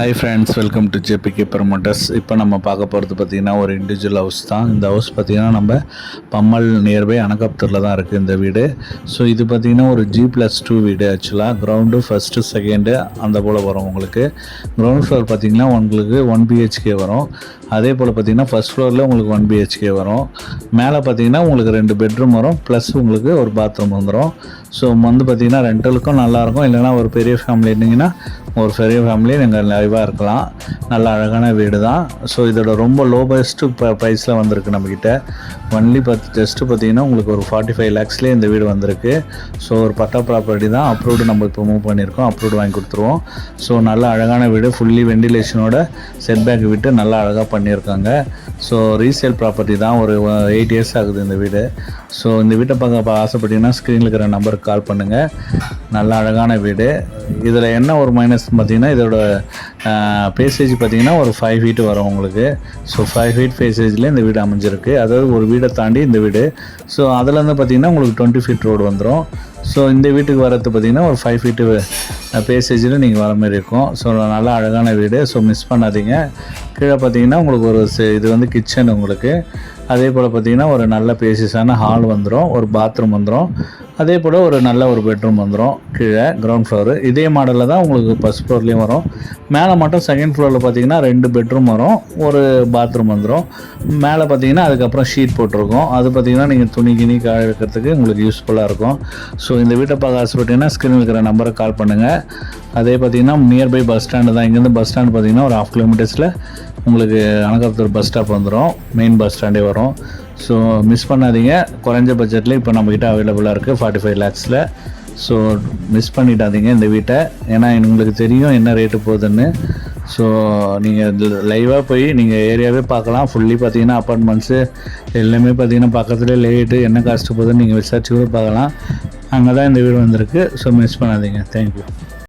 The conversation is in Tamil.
Hi friends welcome to JPK promoters இப்போ நம்ம பார்க்க போகிறது பார்த்திங்கன்னா ஒரு இண்டிவிஜுவல் ஹவுஸ் தான். இந்த ஹவுஸ் பார்த்திங்கன்னா நம்ம பம்மல் நியர்பை அனகாப்தூரில் தான் இருக்குது இந்த வீடு. ஸோ இது பார்த்திங்கன்னா ஒரு ஜி ப்ளஸ் டூ வீடு ஆக்சுவலாக கிரவுண்டு ஃபஸ்ட்டு செகண்டு அந்த போல் வரும் உங்களுக்கு. கிரவுண்ட் ஃப்ளோர் பார்த்திங்கன்னா உங்களுக்கு ஒன் பிஹெச்கே வரும். அதே போல் பார்த்திங்கன்னா ஃபஸ்ட் ஃப்ளோரில் உங்களுக்கு ஒன் பிஹெச்கே வரும். மேலே பார்த்திங்கன்னா உங்களுக்கு ரெண்டு பெட்ரூம் வரும். ப்ளஸ் உங்களுக்கு ஒரு பாத்ரூம் வந்துடும் ஸோ வந்து பார்த்திங்கன்னா ரெண்டலுக்கும் நல்லாயிருக்கும் இல்லைனா ஒரு பெரிய ஃபேமிலி இருந்தீங்கன்னா ஒரு பெரிய ஃபேமிலி நீங்கள் லைவாக இருக்கலாம். நல்ல அழகான வீடு தான் ஸோ இதோட ரொம்ப லோ பெஸ்ட்டு ப்ரைஸில் வந்திருக்கு நம்மக்கிட்ட ஒன்லி பத்து ஜஸ்ட்டு பார்த்தீங்கன்னா உங்களுக்கு ஒரு ஃபார்ட்டி ஃபைவ் லேக்ஸ்லேயே இந்த வீடு வந்திருக்கு. ஸோ ஒரு பட்டா ப்ராப்பர்ட்டி தான் அப்ரூவ்டு நம்ம இப்போ மூவ் பண்ணியிருக்கோம் அப்ரூவ்டு வாங்கி கொடுத்துருவோம். ஸோ நல்ல அழகான வீடு ஃபுல்லி வெண்டிலேஷனோட செட்பேக் விட்டு நல்லா அழகாக பண்ணியிருக்காங்க. ஸோ ரீசேல் ப்ராப்பர்ட்டி தான் ஒரு எயிட் இயர்ஸ் ஆகுது இந்த வீடு. ஸோ இந்த வீட்டை பார்க்க ஆசைப்பட்டீங்கன்னா ஸ்க்ரீனில் இருக்கிற நம்பருக்கு கால் பண்ணுங்கள் நல்ல அழகான வீடு. இதில் என்ன ஒரு மைனஸ் பார்த்தீங்கன்னா இதோட பேசேஜ் பார்த்தீங்கன்னா ஒரு ஃபைவ் ஃபீட் வரும் உங்களுக்கு. ஸோ ஃபைவ் ஃபீட் பேசேஜில் இந்த வீடு அமைஞ்சிருக்கு. அதாவது ஒரு வீடை தாண்டி இந்த வீடு. ஸோ அதுலேருந்து பார்த்தீங்கன்னா உங்களுக்கு டுவெண்ட்டி ஃபீட் ரோடு வந்துடும் ஸோ இந்த வீட்டுக்கு வரது பார்த்தீங்கன்னா ஒரு ஃபைவ் ஃபீட்டு பேசேஜில் நீங்கள் வர மாதிரி இருக்கும். ஸோ நல்லா அழகான வீடு. ஸோ மிஸ் பண்ணாதீங்க. கீழே பார்த்தீங்கன்னா உங்களுக்கு ஒரு இது வந்து கிச்சன் உங்களுக்கு. அதே போல் பார்த்தீங்கன்னா ஒரு நல்ல பேசிஸான ஹால் வந்துடும் ஒரு பாத்ரூம் வந்துடும் அதே போல் ஒரு நல்ல ஒரு பெட்ரூம் வந்துடும் கீழே கிரவுண்ட் ஃப்ளோரு இதே மாடலில் தான் உங்களுக்கு ஃபஸ்ட் ஃப்ளோர்லேயும் வரும். மேலே மட்டும் செகண்ட் ஃப்ளோரில் பார்த்தீங்கன்னா ரெண்டு பெட்ரூம் வரும். ஒரு பாத்ரூம் வந்துடும் மேலே பார்த்தீங்கன்னா அதுக்கப்புறம் ஷீட் போட்டிருக்கோம். அது பார்த்தீங்கன்னா நீங்கள் துணி கிணி காய வைக்கிறதுக்கு உங்களுக்கு யூஸ்ஃபுல்லாக இருக்கும். ஸோ இந்த வீட்டை பார்க்க ஆசைப்பட்டீங்கன்னா ஸ்க்ரீனில் இருக்கிற நம்பரை கால் பண்ணுங்கள் அதே பார்த்தீங்கன்னா நியர்பை பஸ் ஸ்டாண்டு தான். இங்கேருந்து பஸ் ஸ்டாண்டு பார்த்தீங்கன்னா ஒரு ஹாஃப் கிலோமீட்டர்ஸில் உங்களுக்கு அனகாபுத்தூர் பஸ் ஸ்டாப் வந்துடும் மெயின் பஸ் ஸ்டாண்டே வரும். ஸோ மிஸ் பண்ணாதீங்க. குறைஞ்ச பட்ஜெட்டில் இப்போ நம்மக்கிட்ட அவைலபிளாக இருக்குது ஃபார்ட்டி ஃபைவ் லேக்ஸில் ஸோ மிஸ் பண்ணிடாதீங்க இந்த வீட்டை. ஏன்னா உங்களுக்கு தெரியும் என்ன ரேட்டு போகுதுன்னு. ஸோ நீங்கள் லைவாக போய் நீங்கள் ஏரியாவே பார்க்கலாம். ஃபுல்லி பார்த்தீங்கன்னா அப்பார்ட்மெண்ட்ஸு எல்லாமே பார்த்தீங்கன்னா பக்கத்துலேயே லேட்டு என்ன காஸ்ட்டு போகுதுன்னு நீங்கள் விசாரிச்சு கூட பார்க்கலாம். அங்கே தான் இந்த வீடு வந்திருக்கு. ஸோ மிஸ் பண்ணாதீங்க. தேங்க்யூ